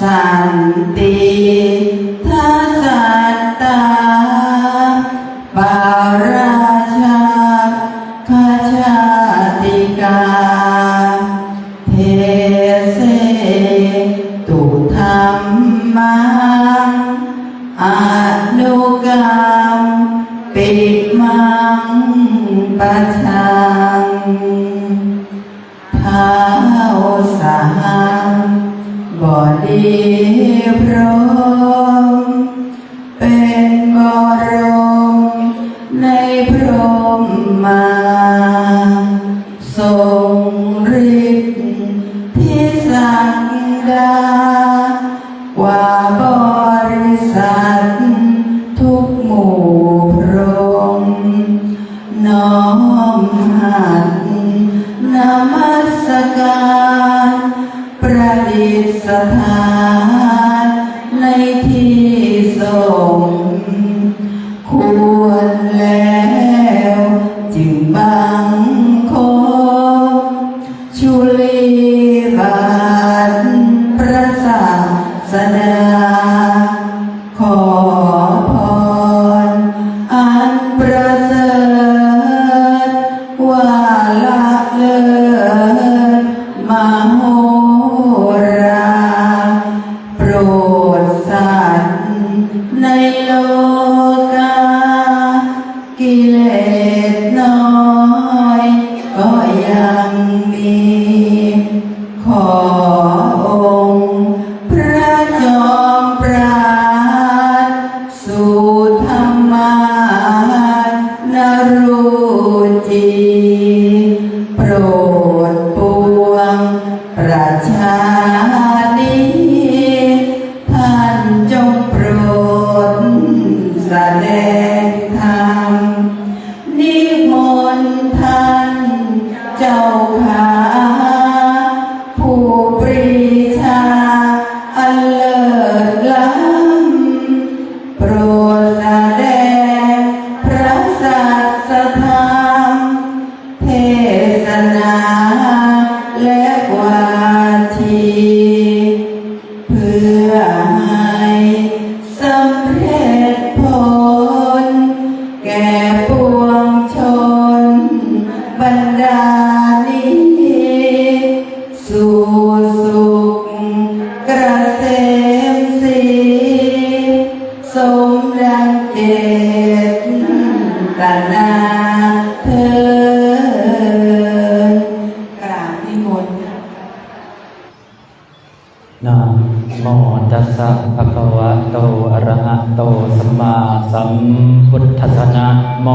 สันติทัสสัตตาปาราชาคาชาติกา เทเสตุธรรมังอนุกรรมปิมังปัจ นาเธอกราบนิมนต์นะโมตัสสะภะคะวะโตอะระหะโตสัมมาสัมพุทธัสสะนะโม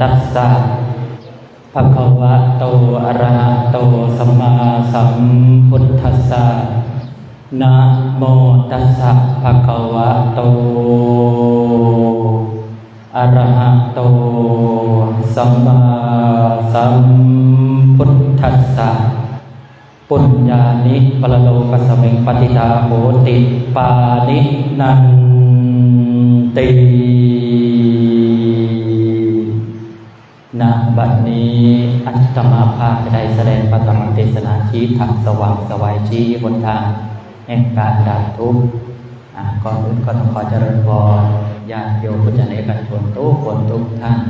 ตัสสะภะคะวะโตอะระหะโตสัมมาสัมพุทธัสสะนะโมตัสสะภะคะวะโต อระหะโต สัมมาสัมพุทธัสสะปุญญานิปรโลกัสมิงปฏิทาโหติปานินันติณบัดนี้อัตมาภาพจะได้แสดงพระธรรมเทศนาชี้ทางสว่างสวายชี้บนทางแห่งการดับทุกข์อะก่อนอื่นก็ต้องขอเจริญพร ญาติโยมพุทธเนกันชนทุกคนทุกท่าน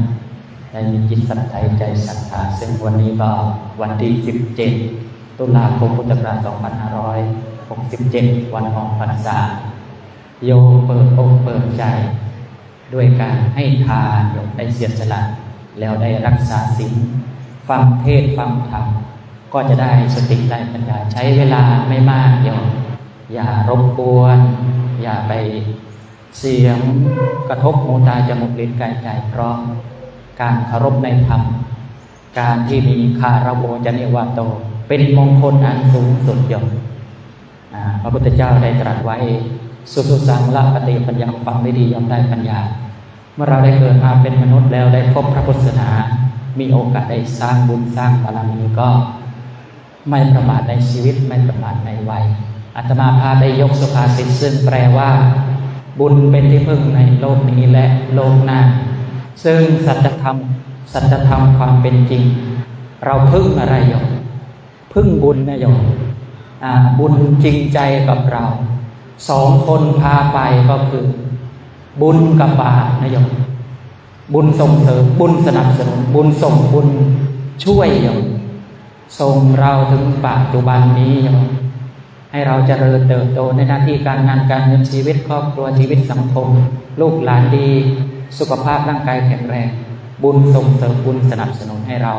ได้มีจิตสัตย์ใจศรัทธาซึ่งวันนี้ก็วันที่ 17 ตุลาคมพุทธศักราช2567 วันออกพรรษา โยมเปิดอกเปิดใจ ด้วยการให้ทานโยมได้เสียสละ แล้วได้รักษาศีลฟังเทศฟังธรรมก็จะได้สติได้ปัญญาใช้เวลาไม่มากโยมอย่ารบกวน อย่าไป เสียงกระทบหูตาจมูกลิ้นกายใจเพราะการเคารพในธรรม การที่มีคาราโวจะเนวาโต เป็นมงคลอันสูงสุดยอดพระพุทธเจ้าได้ตรัสไว้ สุสุสังละปฏิปัญญาฟังได้ดีย่อมได้ปัญญา เมื่อเราได้เกิดมาเป็นมนุษย์แล้วได้พบพระพุทธศาสนา มีโอกาสได้สร้างบุญสร้างบารมีก็ ไม่ประมาทในชีวิตไม่ประมาทในวัยอาตมาพาได้ยกสุภาษิตซึ่งแปลว่า บุญเป็นที่พึ่งในโลกนี้และโลกหน้า ซึ่งสัจธรรมสัจธรรมความเป็นจริง เราพึ่งอะไรโยมพึ่งบุญนะโยมบุญจริงใจกับเรา สองคนพาไปก็คือ บุญกับบาปนะโยมบุญส่งเสริมบุญสนับสนุนบุญส่งบุญช่วยโยมส่งเราถึงปัจจุบันนี้โยม ให้เราเจริญเติบโตในหน้าที่การงานการเงินชีวิตครอบครัวชีวิตสังคม ลูกหลานดี สุขภาพร่างกายแข็งแรง บุญส่งเสริมบุญสนับสนุนให้เรา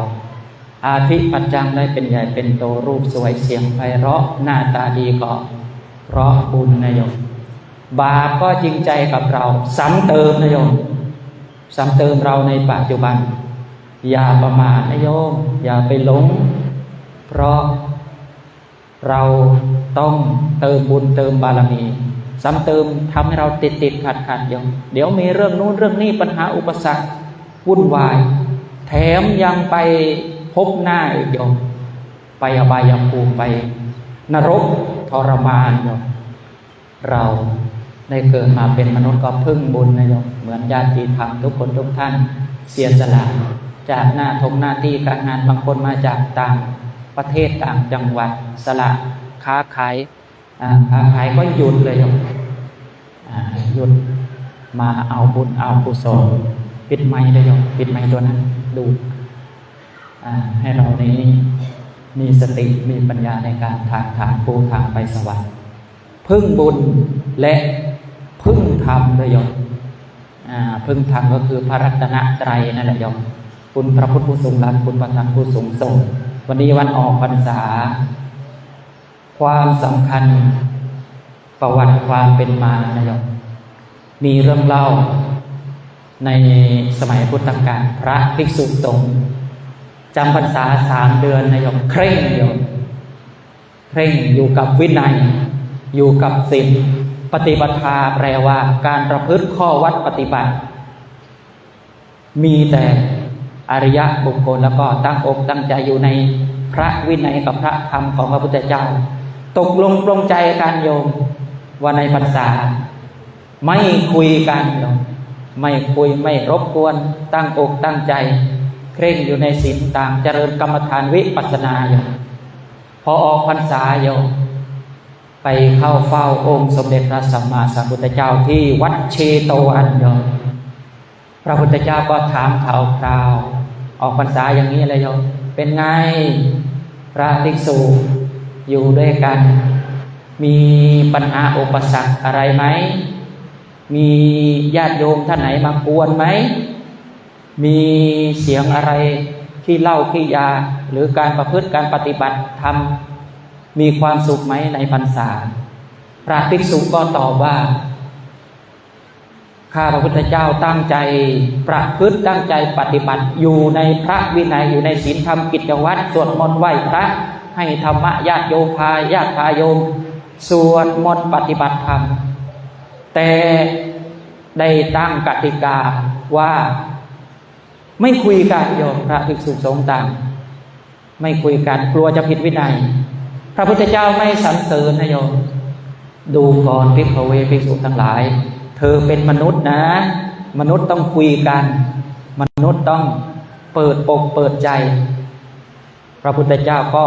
อาทิปัจจังได้เป็นใหญ่เป็นโตรูปสวยเสียงไพเราะหน้าตาดีก็เพราะบุญนะโยมบาปก็จริงใจกับเรา ซ้ำเติมนะโยมซ้ำเติมเราในปัจจุบัน อย่าประมาทนะโยมอย่าไปหลง เพราะ เราต้องเติมบุญเติมบารมี ซ้ำเติมทำให้เราติดติดขัดขัดโยมเดี๋ยวมีเรื่องนู้นเรื่องนี้ปัญหาอุปสรรควุ่นวาย แถมยังไปพบหน้าอีกโยมไปอบายภูมิไป นรกทรมานโยมเราได้เกิดมาเป็นมนุษย์ก็พึ่งบุญนะโยมเหมือนญาติธรรมทุกคนทุกท่านเสียสละจากหน้าทงหน้าที่การงานบางคนมาจากต่าง ประเทศต่างจังหวัดสละค้าขายค้าขายก็หยุดเลยโยมอ่าหยุดมาเอาบุญเอากุศลปิดไม้เลยโยมปิดไม้ตัวนั้นดูให้เรานี้มีสติมีปัญญาในการทางทางปูทางไปสวรรค์พึ่งบุญและพึ่งธรรมด้วยโยมพึ่งธรรมก็คือพระรัตนตรัยนั่นแหละโยมคุณพระพุทธผู้ทรงรักคุณพระธรรมผู้ทรงส่ง วันนี้วันออกพรรษา ความสำคัญประวัติความเป็นมานะโยมมีเรื่องเล่าในสมัยพุทธกาลพระภิกษุสงฆ์จำพรรษาสามเดือนนะโยมเคร่งโยมเคร่งอยู่กับวินัย อยู่กับศีลปฏิบัติาแปลว่าการประพฤติข้อวัดปฏิบัติ มีแต่ อริยะบุคคลแล้วก็ตั้งอกตั้งใจอยู่ในพระวินัยกับพระธรรมของพระพุทธเจ้า ตกลงปรงใจกันโยมว่าในพรรษา ไม่คุยกันโยมไม่คุยไม่รบกวน ตั้งอกตั้งใจ เคร่งอยู่ในศีลต่างเจริญกรรมฐานวิปัสสนาโยมพอออกพรรษาโยมไปเข้าเฝ้าองค์สมเด็จพระสัมมาสัมพุทธเจ้าที่วัดเชโตวันโยมพระพุทธเจ้าก็ถามข่าวคราว ออกพรรษาอย่างนี้เลยโยมเป็นไงพระภิกษุอยู่ด้วยกัน มีปัญหาอุปสรรคอะไรไหม มีญาติโยมท่านไหนมากวนไหม มีเสียงอะไรที่เล่าที่ยาหรือการประพฤติการปฏิบัติทำมีความสุขไหมในพรรษา พระภิกษุก็ตอบว่า ข้าพระพุทธเจ้าตั้งใจประพฤติตั้งใจปฏิบัติอยู่ในพระวินัยอยู่ในศีลธรรมกิจวัตรสวดมนต์ไหว้พระให้ธรรมะญาติโยมพาญาติพาโยมสวดมนต์ปฏิบัติธรรม แต่ได้ตั้งกติกาว่า ไม่คุยกันโยมพระภิกษุสงฆ์ต่างไม่คุยกันกลัวจะผิดวินัย พระพุทธเจ้าไม่สรรเสริญนะโยมดูก่อนภิกขเวภิกษุทั้งหลาย เธอเป็นมนุษย์นะ มนุษย์ต้องคุยกัน มนุษย์ต้องเปิดอกเปิดใจ พระพุทธเจ้าก็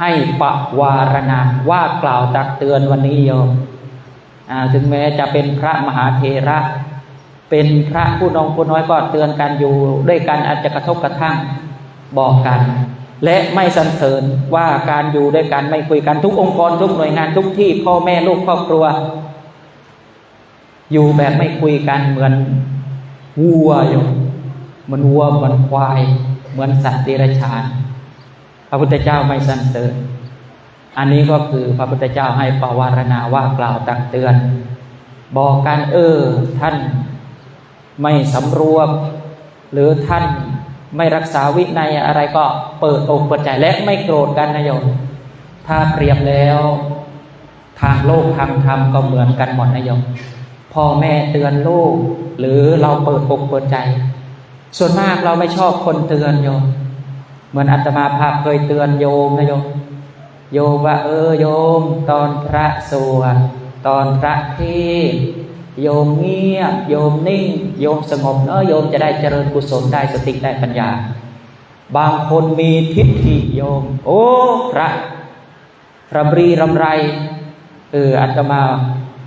ให้ปะวารณาว่ากล่าวตักเตือนวันนี้โยมถึงแม้จะเป็นพระมหาเทระ เป็นพระผู้น้องผู้น้อยก็เตือนกันอยู่ด้วยกันอาจจะกระทบกระทั่งบอกกัน และไม่สรรเสริญว่าการอยู่ด้วยกันไม่คุยกันทุกองค์กรทุกหน่วยงานทุกที่พ่อแม่ลูกครอบครัว อยู่แบบไม่คุยกันเหมือนวัวอยู่เหมือนวัวเหมือนควาย เหมือนสัตว์เดรัจฉาน พระพุทธเจ้าไม่สรรเสริญอันนี้ก็คือพระพุทธเจ้าให้ปวารณาว่ากล่าวตักเตือน บอกกันเออท่านไม่สำรวม หรือท่านไม่รักษาวินัยอะไรก็เปิดอกเปิดใจและไม่โกรธกันนะโยมถ้าเปรียบแล้ว ทางโลกทางธรรมก็เหมือนกันหมดนะโยม พ่อแม่เตือนลูก หรือเราเปิดอกเปิดใจ ส่วนมากเราไม่ชอบคนเตือนโยม เหมือนอาตมาภาพเคยเตือนโยมนะโยม โยมว่าเออโยม ตอนพระสวดตอนพระเทศโยมเงียบโยมนิ่ง โยมสงบเนอะโยมจะได้เจริญกุศลได้สติได้ปัญญา บางคนมีทิฏฐิโยม โอ้พระพรำรีรำไรเอออาตมา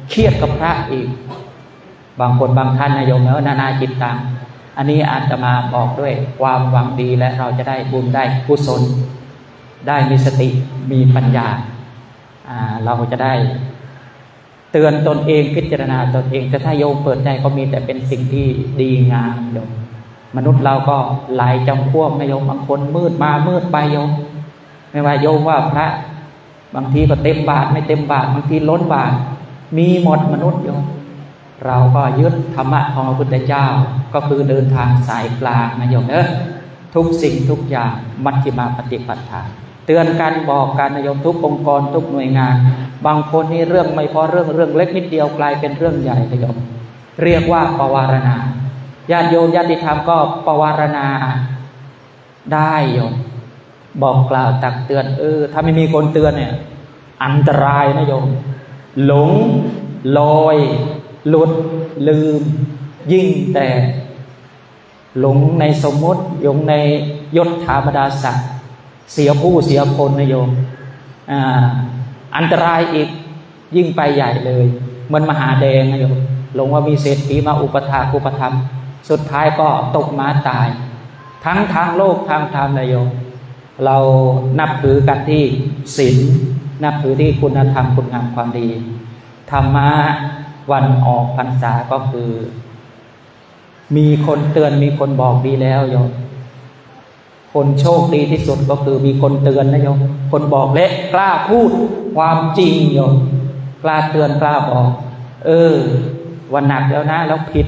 เครียดกับพระอีก บางคนบางท่านนายโยมเนอะนานาจิตตังอันนี้อาจจะมาบอกด้วยความหวังดีและเราจะได้บุญได้กุศล ได้มีสติมีปัญญาอ่าเราจะได้ เตือนตนเองพิจารณาตนเองแต่ถ้าโยมเปิดใจก็มีแต่เป็นสิ่งที่ดีงามโยมมนุษย์เราก็หลายจำพวกนะโยมบางคนมืดมามืดไปโยมไม่ว่าโยมว่าพระ บางทีก็เต็มบาทไม่เต็มบาทบางทีล้นบาท มีหมดมนุษย์โยมเราก็ยึดธรรมะของพระพุทธเจ้า ก็คือเดินทางสายกลางนะโยมเนออทุกสิ่งทุกอย่างมัชฌิมาปฏิปทาเตือนกันบอกกันนะโยมทุกองค์กรทุกหน่วยงาน บางคนนี่เรื่องไม่พอเรื่องเรื่องเล็กนิดเดียวกลายเป็นเรื่องใหญ่นโยมเรียกว่าปวารณาญาติโยมญาติธรรมก็ปวารณาได้โยมบอกกล่าวตักเตือนเออถ้าไม่มีคนเตือนเนี่ย อันตรายนะโยม หลง ลอย หลุด ลืม ยิ่งแต่หลงในสมมติหลงในยศถาบรรดาศักดิ์เสียผู้เสียคนนะโยมอันตรายอีกยิ่งไปใหญ่เลยเหมือนมหาแดงนะโยมหลงว่ามีเศรษฐีมาอุปถาอุปธรรม สุดท้ายก็ตกม้าตาย ทั้งทางโลกทางธรรมนะโยมเรานับถือกันที่ศีล นับถือที่คุณธรรมคุณงามความดี ธรรมะวันออกพรรษาก็คือ มีคนเตือนมีคนบอกดีแล้วโยมคนโชคดีที่สุดก็คือมีคนเตือนนะโยมคนบอกและกล้าพูดความจริงโยมกล้าเตือนกล้าบอก เออ วันหนักแล้วนะ แล้วผิด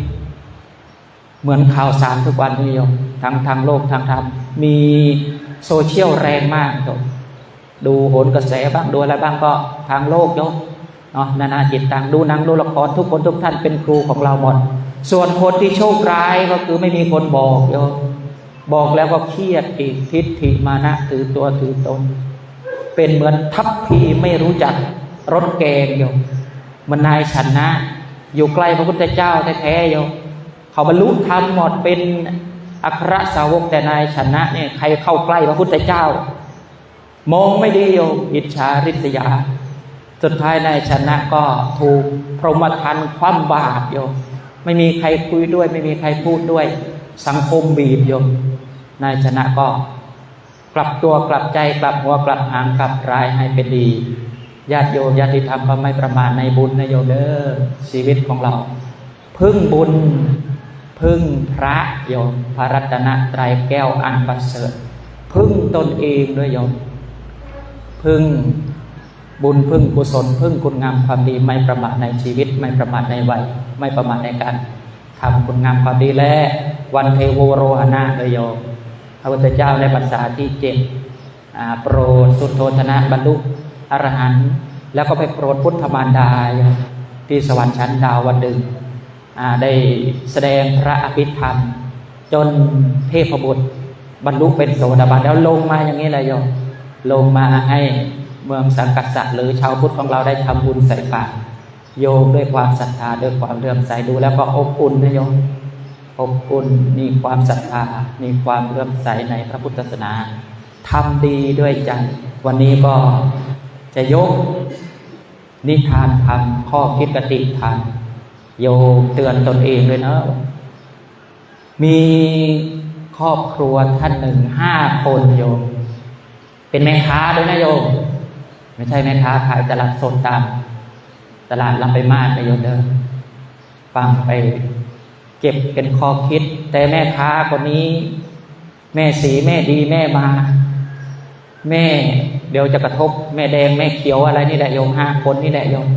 เหมือนข่าวสารทุกวันนี้โยมทางทางโลกทางธรรมมีโซเชียลแรงมากโยม ดูโหนกระแสบ้างดูอะไรบ้างก็ทางโลกโยมเนาะนานาจิตตังดูหนังดูละครทุกคนทุกท่านเป็นครูของเราหมด ส่วนคนที่โชคร้ายก็คือไม่มีคนบอกโยมบอกแล้วก็เครียดอีกทิฏฐิมานะถือตัวถือตน เป็นเหมือนทัพพีไม่รู้จักรถแกงโยมมันนายชนะ อยู่ใกล้พระพุทธเจ้าแท้ๆโยมเขาบรรลุธรรมหมดเป็นอัครสาวกแต่นายชนะเนี่ยใครเข้าใกล้พระพุทธเจ้า มองไม่ดีโยมอิจฉาริษยา สุดท้ายนายชนะก็ถูกพรหมทันคว่ำบาตรโยมไม่มีใครคุยด้วย ไม่มีใครพูดด้วย สังคมบีบโยมนายชนะก็ กลับตัวกลับใจกลับหัวกลับหางกลับรายให้เป็นดีญาติโยมญาติธรรมก็ไม่ประมาทในบุญนะโยมเด้อชีวิตของเรา พึ่งบุญ พึ่งพระโยมพระรัตนตรัยแก้วอันประเสริฐพึ่งตนเองด้วยโยม พึ่งบุญพึ่งกุศลพึ่งคุณงามความดีไม่ประมาทในชีวิต ไม่ประมาทในวัย ไม่ประมาทในการทำคุณงามความดีและวันเทโวโรหณะเลยโยมพระพุทธเจ้าในภาษาที่เจ็ดโปรดสุทโธธนะบรรลุอรหันต์แล้วก็ไปโปรดพุทธมารดาที่สวรรค์ชั้นดาววันดึงอ่าได้แสดงพระอภิธรรม จนเทพบุตรบรรลุเป็นโสดาบันแล้วลงมาอย่างนี้เลยโยม ลงมาให้เมืองสังกัสะหรือชาวพุทธของเราได้ทำบุญใส่บาตรโยมด้วยความศรัทธาด้วยความเลื่อมใสดูแล้วก็อบอุ่นนะโยมอบอุ่นมีความศรัทธา มีความเลื่อมใสในพระพุทธศาสนาทำดีด้วยใจวันนี้ก็จะยกนิทานธรรมข้อคิดกติธรรมโยมเตือนตนเองเลยนะ มีครอบครัวท่านหนึ่งห้าคนโยม เป็นแม่ค้าด้วยนะโยม ไม่ใช่แม่ค้าขายตลาดสดตาม ตลาดลำไปมาดนะโยมเด้อฟังไปเก็บเป็นข้อคิด แต่แม่ค้าคนนี้ แม่สีแม่ดีแม่มา แม่เดี๋ยวจะกระทบ แม่แดงแม่เขียวอะไรนี่แหละโยมห้าคนนี่แหละโยม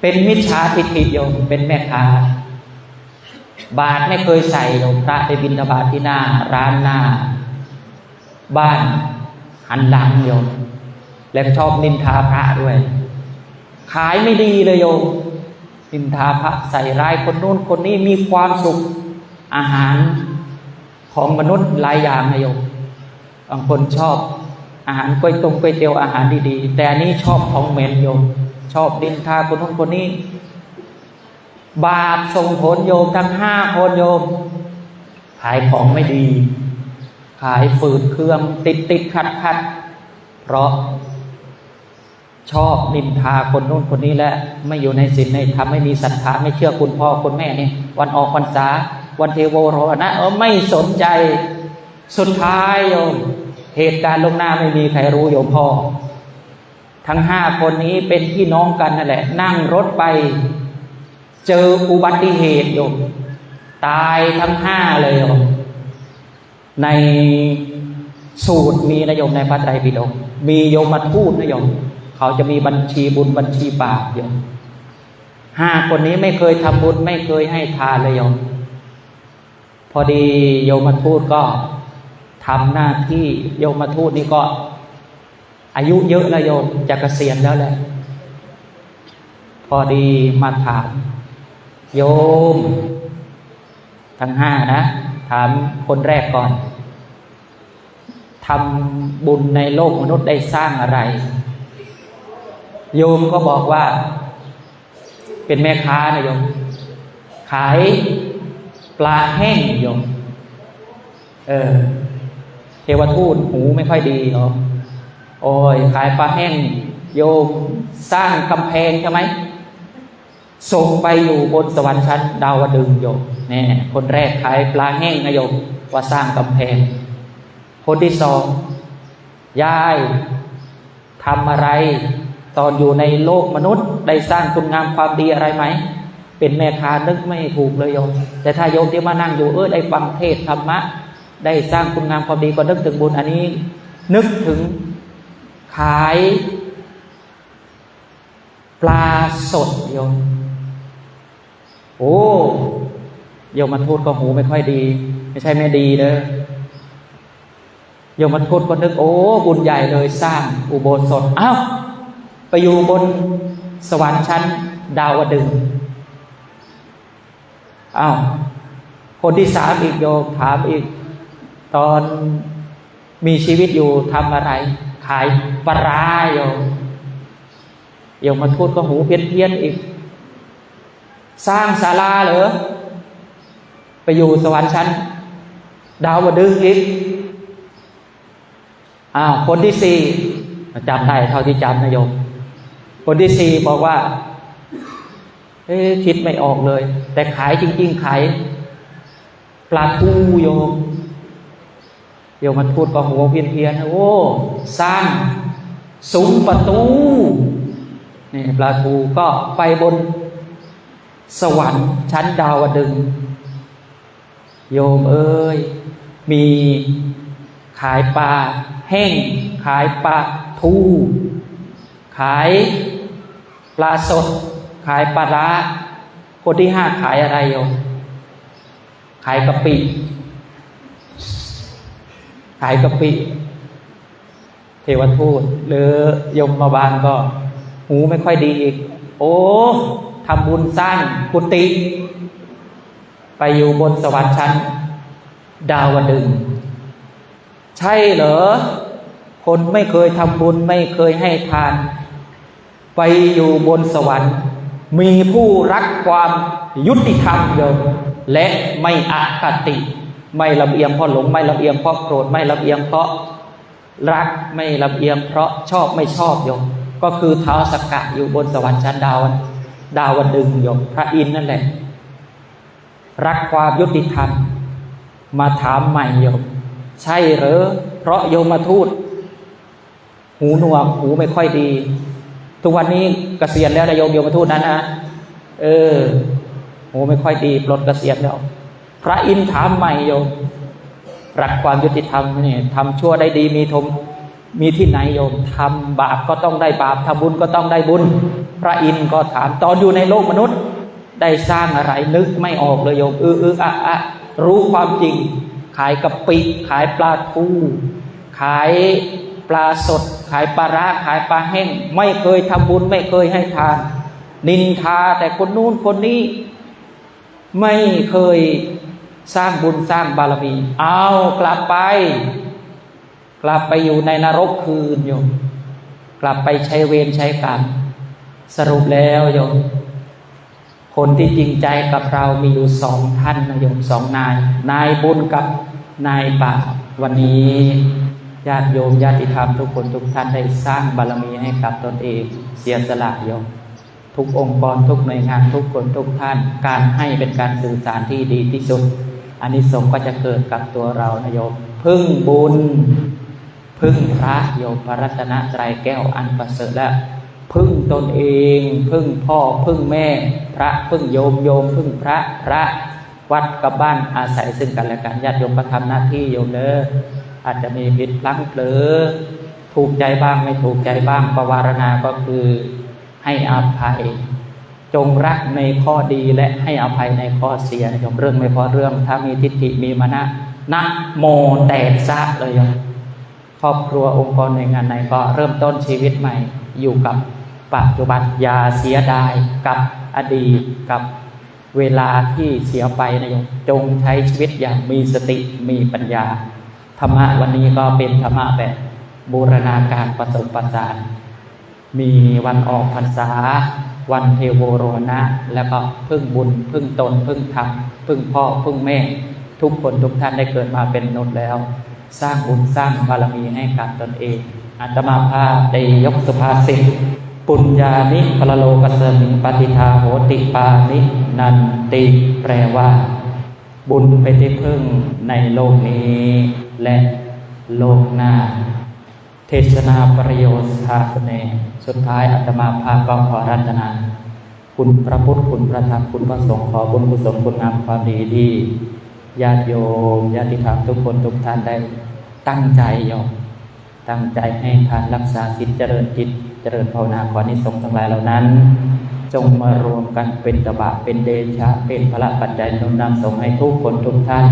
เป็นมิจฉาทิฏฐิโยมเป็นแม่ค้าบาทไม่เคยใส่โยมพระไปบินทบาทที่หน้า ร้านหน้า บ้าน หันหลังโยม แล้วชอบนินทาพระด้วย ขายไม่ดีเลยโยมนินทาพระใส่ร้ายคนนู้นคนนี้มีความสุขอาหารของมนุษย์หลายอย่างนะโยมบางคนชอบอาหารก๋วยตงก๋วยเตี๋ยวอาหารดีๆ แต่อันนี้ชอบของเหม็นโยม ชอบดินทาคนนู้นคนนี้ บาปส่งผลโยมทั้งห้าคนโยมขายของไม่ดี ขายฝืดเครื่องติดติดขัดขัดเพราะชอบนินทาคนนู้นคนนี้และไม่อยู่ในศีลในธรรมไม่มีศรัทธาไม่เชื่อคุณพ่อคุณแม่นี่วันออกพรรษา วันเทโวโรนะเออไม่สนใจสุดท้ายโยม เหตุการณ์ลงหน้าไม่มีใครรู้โยมพ่อ ทั้งห้าคนนี้เป็นพี่น้องกันนั่นแหละ นั่งรถไป เจออุบัติเหตุโยม ตายทั้งห้าเลยโยม ในสูตรมีนโยมในพระไตรปิฎกมีโยมมาทูตนโยมเขาจะมีบัญชีบุญบัญชีบาปโยมห้าคนนี้ไม่เคยทำบุญไม่เคยให้ทานเลยโยม พอดีโยมมาทูตก็ทำหน้าที่โยมมาทูตนี่ก็ อายุเยอะแล้วโยมจะเกษียณแล้วแหละพอดีมาถาม โยม ทั้งห้านะ ถามคนแรกก่อน ทำบุญในโลกมนุษย์ได้สร้างอะไร โยมก็บอกว่า เป็นแม่ค้านะโยม ขายปลาแห้งโยม เออ เทวทูตหูไม่ค่อยดีเนาะโอ้ยขายปลาแห้ง โยมสร้างกำแพงใช่ไหมส่งไปอยู่บนสวรรค์ชั้นดาวดึงโยมแน่คนแรกขายปลาแห้งนะโยมว่าสร้างกำแพง คนที่สองยายทำอะไร ตอนอยู่ในโลกมนุษย์ ได้สร้างคุณงามความดีอะไรไหม เป็นแม่ค้านึกไม่ถูกเลยโยม แต่ถ้าโยมที่มานั่งอยู่เออได้ฟังเทศธรรมะ ได้สร้างคุณงามความดีก็นึกถึงบุญอันนี้ นึกถึงขายปลาสดโยม โอ้โยมมาทูตก็หูไม่ค่อยดี ไม่ใช่ไม่ดีเด้อ ยมมาทูตก็นึกโอ้บุญใหญ่เลยสร้างอุโบสถอ้าวไปอยู่บนสวรรค์ชั้นดาวดึงส์อ้าวคนที่สามอีกโยมถามอีก ตอนมีชีวิตอยู่ทำอะไร ขายปลาโยมโยมมาทูตก็หูเพี้ยนเพี้ยนอีก สร้างศาลาเหรอไปอยู่สวรรค์ชั้น ดาวดึงอีก อ้าวคนที่สี่จำได้เท่าที่จำนะโยม คนที่สี่บอกว่า เอ๊คิดไม่ออกเลย แต่ขายจริง ๆ ขายปลาทูโยมโยมมันพูดก็หัวเพี้ยนเพียนๆโอ้สร้างซุ้มประตูนี่ปลาทูก็ไปบนสวรรค์ชั้นดาวดึง โยมเอ้ย มี ขายปลาแห้ง ขายปลาทูขายปลาสด ขายปลาร้าคนที่ห้าขายอะไรโยมขายกะปิ ขายกะปิ เทวทูตหรือยมมาบาลก็ หูไม่ค่อยดีอีก โอ้ทำบุญสร้างกุฏิไปอยู่บนสวรรค์ชั้น ดาวดึง ใช่เหรอ คนไม่เคยทำบุญไม่เคยให้ทาน ไปอยู่บนสวรรค์ มีผู้รักความยุติธรรมโยมและไม่อคติ ไม่ลำเอียงเพราะหลง ไม่ลำเอียงเพราะโกรธไม่ลำเอียงเพราะรักไม่ลำเอียงเพราะชอบไม่ชอบโยมก็คือเท้าสกกะอยู่บนสวรรค์ชั้นดาวดาวดึงโยมพระอินทร์นั่นแหละ รักความยุติธรรม มาถามใหม่โยม ใช่เหรอเพราะโยมมาทูต หูหนวกหูไม่ค่อยดี ทุกวันนี้เกษียณแล้วนะโยมโยมมาทูตนั้นนะเออ หูไม่ค่อยดีปลดเกษียณแล้ว พระอินถามใหม่โยมรักความยุติธรรมนี่ทำชั่วได้ดีมีทมมีที่ไหนโยมทำบาปก็ต้องได้บาปทำบุญก็ต้องได้บุญ พระอินทร์ก็ถามตอนอยู่ในโลกมนุษย์ ได้สร้างอะไรนึกไม่ออกเลยโยมเออเอออะอะรู้ความจริง ขายกะปิ ขายปลาทูขายปลาสด ขายปลาร้าขายปลาแห้ง ไม่เคยทำบุญไม่เคยให้ทาน นินทาแต่คนนู้นคนนี้ ไม่เคยสร้างบุญสร้างบารมี เอากลับไป กลับไปอยู่ในนรกคืนโยมกลับไปใช้เวรใช้กรรมสรุปแล้วโยม คนที่จริงใจกับเรามีอยู่สองท่านนะโยมสองนาย นายบุญกับนายบาปวันนี้ญาติโยมญาติธรรมทุกคนทุกท่านได้สร้างบารมีให้กับตนเองเสียสละโยมทุกองค์กรทุกหน่วยงานทุกคนทุกท่าน การให้เป็นการสื่อสารที่ดีที่สุดอันนี้สงก็จะเกิดกับตัวเรานะโยมพึ่งบุญ พึ่งพระโยมพระรัตนตรัยแก้วอันประเสริฐและ พึ่งตนเอง พึ่งพ่อพึ่งแม่ พระพึ่งโยมโยม พึ่งพระพระวัดกับบ้านอาศัยซึ่งกันและกันญาติโยมก็ทำหน้าที่โยมเด้ออาจจะมีผิดพลั้งเผลอถูกใจบ้างไม่ถูกใจบ้างประวารณาก็คือให้อภัย จงรักในข้อดีและให้อภัยในข้อเสียโยมเรื่องไม่พอเรื่อง ถ้ามีทิฏฐิมีมานะนะโมแตกซะเลยโยมครอบครัวองค์กรหน่วยงานไหนก็เริ่มต้นชีวิตใหม่อยู่กับ ปัจจุบันอย่าเสียดายกับอดีตกับเวลาที่เสียไปนะโยมจงใช้ชีวิตอย่างมีสติมีปัญญา ธรรมะวันนี้ก็เป็นธรรมะแบบบูรณาการผสมประสาน มีวันออกพรรษา วันเทโวโรหณะแล้วก็พึ่งบุญ พึ่งตน พึ่งธรรมพึ่งพ่อ พึ่งแม่ ทุกคนทุกท่านได้เกิดมาเป็นมนุษย์แล้ว สร้างบุญสร้างบารมีให้กับตนเองอาตมาภาพได้ยกสุภาษิต ปุญญานิพลโลกสมิงปฏิทาโหติปานินันติแปลว่า บุญเป็นที่พึ่งในโลกนี้ และโลกหน้า เทศนาประโยชน์ทาสเนสุดท้ายอาตมาภาพก็ขอรัตนา คุณพระพุทธคุณพระธรรมคุณพระสงฆ์ขอบุญกุศลคุณงามความดีที่ญาติโยมญาติธรรมทุกคนทุกท่านได้ตั้งใจโยม ตั้งใจให้ทานรักษาศีลเจริญจิตเจริญภาวนาขอนิสงส์ทั้งหลายเหล่านั้น จงมารวมกันเป็นตบะเป็นเดชะ เป็นพระปัจจัยนุนำส่งให้ทุกคนทุกท่าน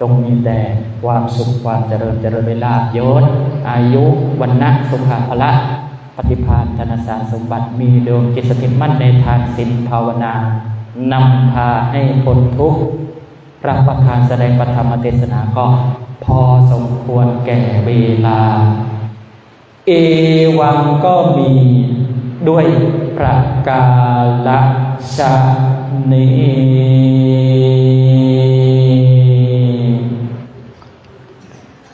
จงมีแต่ความสุขความเจริญเจริญเวลาภยศอายุวันนะสุขภละปฏิภาณธนสารสมบัติมีดวงจิตสถิตมั่นในทางศีลภาวนานำพาให้พ้นทุกข์ พระประธานแสดงปธรรมเทศนาก็พอสมควรแก่เวลา เอวังก็มีด้วยประกาศชนี้